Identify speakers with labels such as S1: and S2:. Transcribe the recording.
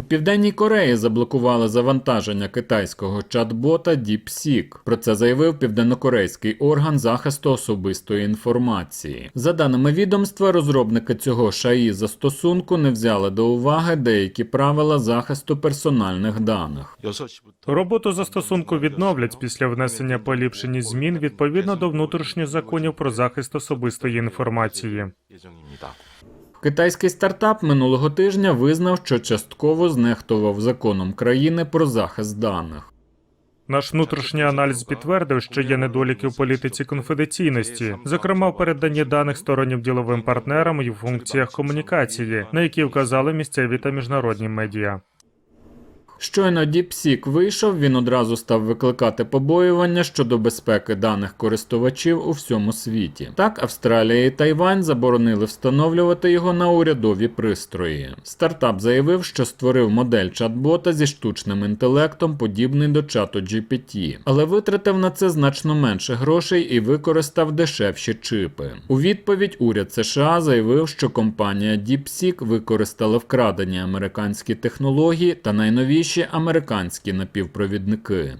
S1: У південній Кореї заблокували завантаження китайського чат-бота DeepSeek. Про це заявив південнокорейський орган захисту особистої інформації. За даними відомства, розробники цього шаї застосунку не взяли до уваги деякі правила захисту персональних даних.
S2: Роботу застосунку відновлять після внесення поліпшені змін відповідно до внутрішніх законів про захист особистої інформації.
S1: Китайський стартап минулого тижня визнав, що частково знехтував законом країни про захист даних.
S2: Наш внутрішній аналіз підтвердив, що є недоліки в політиці конфіденційності, зокрема в переданні даних стороннім діловим партнерам і в функціях комунікації, на які вказали місцеві та міжнародні медіа.
S1: Щойно DeepSeek вийшов, він одразу став викликати побоювання щодо безпеки даних користувачів у всьому світі. Так, Австралія і Тайвань заборонили встановлювати його на урядові пристрої. Стартап заявив, що створив модель чат-бота зі штучним інтелектом, подібний до чату GPT, але витратив на це значно менше грошей і використав дешевші чипи. У відповідь уряд США заявив, що компанія DeepSeek використала вкрадені американські технології та найновіші американські напівпровідники.